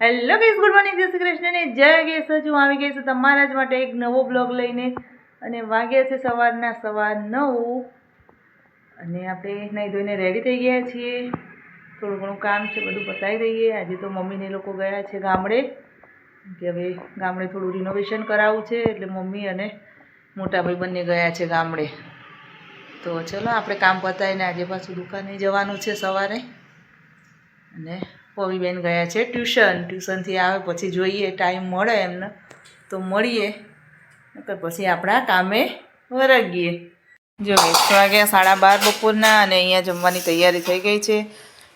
Hello case good morning જય શ્રી કૃષ્ણ ને જય ગેસ હું આવી ગઈ છું તમારા જ માટે એક નવો બ્લોગ લઈને અને વાગ્યા છે સવારના સવાર નવ અને આપણે નહીં ધોઈને રેડી થઈ ગયા છીએ. થોડું ઘણું કામ છે, બધું પતાવી દઈએ. આજે તો મમ્મીને લોકો ગયા છે ગામડે, કે હવે ગામડે થોડું રિનોવેશન કરાવવું છે, એટલે મમ્મી અને મોટા ભાઈ બંને ગયા છે ગામડે. તો ચલો આપણે કામ પતાવીને આજે પાછું દુકાને જવાનું છે સવારે. અને પવીબેન ગયા છે ટ્યુશન. ટ્યુશનથી આવે પછી જોઈએ ટાઈમ મળે એમને. તો મળીએ. નકર પછી આપણા કામે વરગીએ. જો એક વાગ્યા સાડા બાર બપોરના અને અહીંયા જમવાની તૈયારી થઈ ગઈ છે.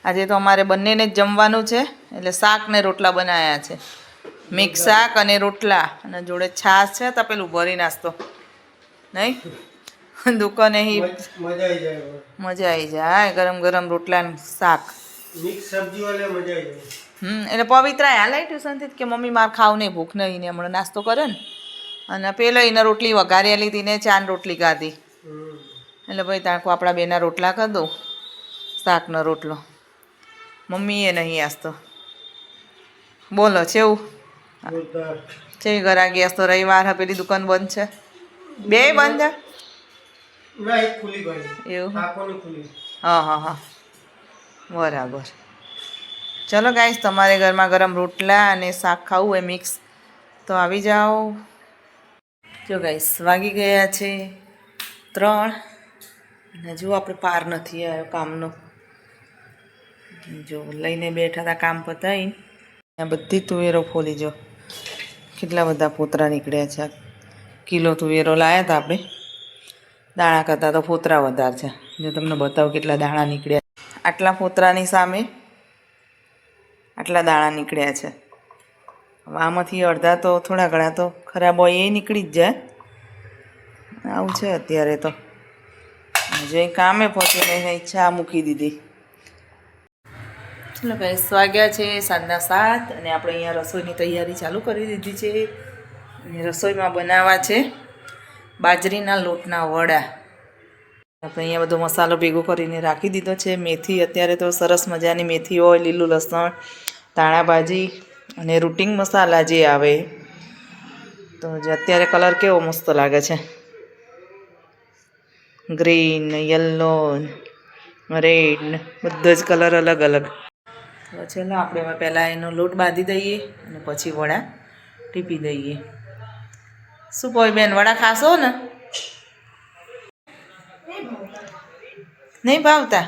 આજે તો અમારે બંનેને જ જમવાનું છે એટલે શાક ને રોટલા બનાવ્યા છે. મિક્સ શાક અને રોટલા. અને જોડે છાશ છે તપેલું ભરી નાસ્તો. નહીં? દુકાને મજા આવી જાય. મજા આવી જાય. ગરમ ગરમ રોટલા ને શાક. મિક્સ સબ્જી વાલે મજા આવી હમ એટલે પવિત્ર હાલે ટ્યુશનથી કે મમ્મી માર ખાવ નહીં ભૂખ નહીં ને હમણાં નાસ્તો કરે ને. અને પેલો એને રોટલી વઘારી લીધી ને ચાન રોટલી ખાધી. એટલે ભાઈ તાણકો આપણા બેના રોટલા કરી દઉં શાકનો રોટલો. મમ્મીએ નહીં આસતો બોલો છેવું છે આ ગયા તો રવિવાર હા પેલી દુકાન બંધ છે. બે બંધ? છે એવું? હા હા હા. બરાબર. ચલો ગાઈસ તમારે ઘરમાં ગરમ રોટલા અને શાક ખાવું હોય મિક્સ તો આવી જાઓ. જો ગાઈસ વાગી ગયા છે ત્રણ. અને જો આપણે પાર નથી આવ્યો કામનો. જો લઈને બેઠા હતા કામ પતાવીને આ બધી તુવેરો ફોલી જો. કેટલા બધા પોતરા નીકળ્યા છે. કિલો તુવેરો લાવ્યા હતા આપણે. દાણા કરતાં તો ફોતરા વધારે છે. જો તમને બતાવું કેટલા દાણા નીકળ્યા આટલા ફોતરાની સામે આટલા દાણા નીકળ્યા છે. હવે આમાંથી અડધા તો થોડા ઘણા તો ખરાબ હોય એ નીકળી જ જાય. આવું છે અત્યારે તો. જે કામે પહોંચીને ઈચ્છા મૂકી દીધી. ચલો ભાઈ વાગ્યા છે સાંજના સાત અને આપણે અહીંયા રસોઈની તૈયારી ચાલુ કરી દીધી છે. અને રસોઈમાં બનાવવા છે બાજરીના લોટના વડા. આપણે અહીંયા બધો મસાલો ભેગો કરીને રાખી દીધો છે. મેથી અત્યારે તો સરસ મજાની મેથી હોય, લીલું લસણ, ધાણા ભાજી અને રૂટિંગ મસાલા જે આવે. તો જે અત્યારે કલર કેવો મસ્ત લાગે છે. ગ્રીન, યલો, રેડ, બધો જ કલર અલગ અલગ. તો ચલો, આપણે એમાં પહેલાં એનો લોટ બાંધી દઈએ અને પછી વડા ટીપી દઈએ. શું કોઈ બેન, વડા ખાશો ને? નહીં ભાવતા?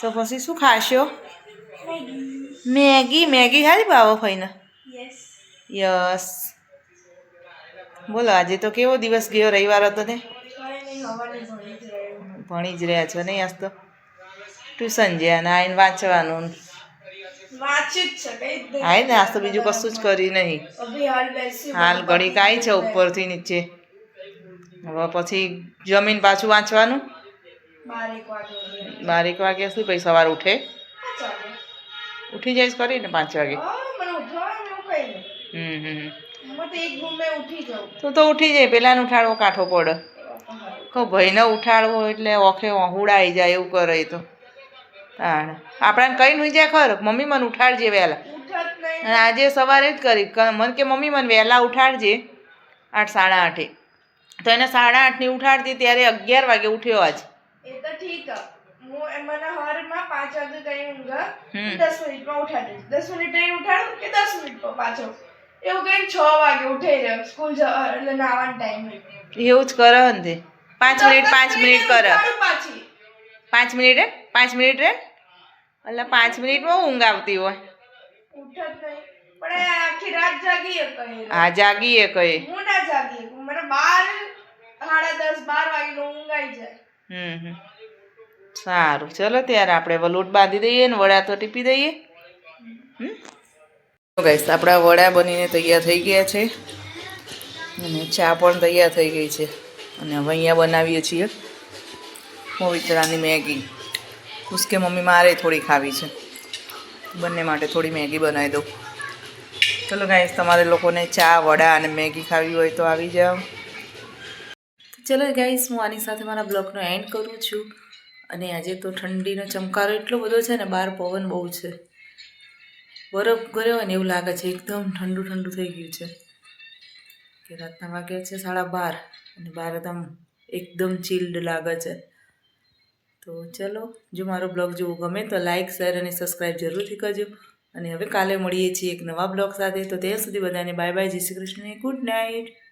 તો પછી શું ખાશો? મેગી મેગી હારી ભાવો ફઈને? યસ. બોલો આજે તો કેવો દિવસ ગયો રવિવાર હતો ને? ભણી જ રહ્યા છો નહીં આજ તો? ટ્યુશન જ્યાં ને આવીને વાંચવાનું. હા ને આજ તો બીજું કશું જ કરી નહીં. હાલ ઘડી કાંઈ છે ઉપરથી નીચે. હવે પછી જમીન પાછું વાંચવાનું? બાર એક વાગ્યા સુધી પછી સવાર ઉઠે? ઉઠી જઈશ કરીને પાંચ વાગે? તું તો ઉઠી જાય પેલાને ઉઠાડવો કાઠો પડે. કહું ભાઈને ઉઠાડવો એટલે ઓખે હુડાઈ જાય એવું કરે તો. તાણ. આપણાને કઈ નહીં જાય ખર. મમ્મી મને ઉઠાડજે વહેલા. અને આજે સવારે જ કરી. મને કે મમ્મી મને વહેલા ઉઠાડજે. આઠ સાડા આઠે. તો એને સાડા આઠની ઉઠાડતી ત્યારે અગિયાર વાગે ઉઠ્યો આજ. એ તો ઠીક. હું એ મને હવારમાં પાંચ વાગે કઈ ઊંઘ. દસ મિનિટમાં ઉઠાડી દઈશ. દસ મિનિટ અહીં ઉઠાડું કે દસ મિનિટમાં પાછો? એવું કઈ છ વાગે ઉઠાઈ રહ્યો. સ્કૂલ એટલે નાવાનો ટાઈમ એવું જ કરે ને તે. પાંચ મિનિટ પાંચ મિનિટ કરે. પાંચ મિનિટ હે? પાંચ મિનિટ રે એટલે પાંચ મિનિટમાં ઊંઘ આવતી હોય. ઉઠત નહીં. પણ એ આખી રાત જાગીએ કઈ. આ જાગીએ કઈ. હું ના જાગીએ. મને બાર સાડા દસ બાર વાગે ઊંઘ આવી જાય. હમ સારું, ચલો ત્યારે આપણે હવે લોટ બાંધી દઈએ ને વડા તો ટીપી દઈએ. ગાઈસ આપણા વડા બનીને તૈયાર થઈ ગયા છે. અને ચા પણ તૈયાર થઈ ગઈ છે. અને હવે અહીંયા બનાવીએ છીએ પવિત્રાની મેગી. ઉસકે મમ્મી મારે થોડી ખાવી છે. બંને માટે થોડી મેગી બનાવી દઉં. ચલો ગાઈસ તમારે લોકોને ચા, વડા અને મેગી ખાવી હોય તો આવી જાઓ. ચલો ગાઈસ હું આની સાથે મારા બ્લોગનો એન્ડ કરું છું. અને આજે તો ઠંડીનો ચમકારો એટલો બધો છે ને બહાર પવન બહુ છે. બરફ ગયો હોય ને એવું લાગે છે, એકદમ ઠંડુ ઠંડુ થઈ ગયું છે. કે રાતના વાગ્યા છે સાડા બાર, અને બાર એકદમ એકદમ ચિલ્ડ લાગે છે. તો ચલો, જો મારો બ્લોગ જોવો ગમે તો લાઇક શેર અને સબસ્ક્રાઈબ જરૂરથી કરજો. અને હવે કાલે મળીએ છીએ એક નવા બ્લોગ સાથે. તો ત્યાં સુધી બધાને બાય બાય જય શ્રી કૃષ્ણ ગુડ નાઇટ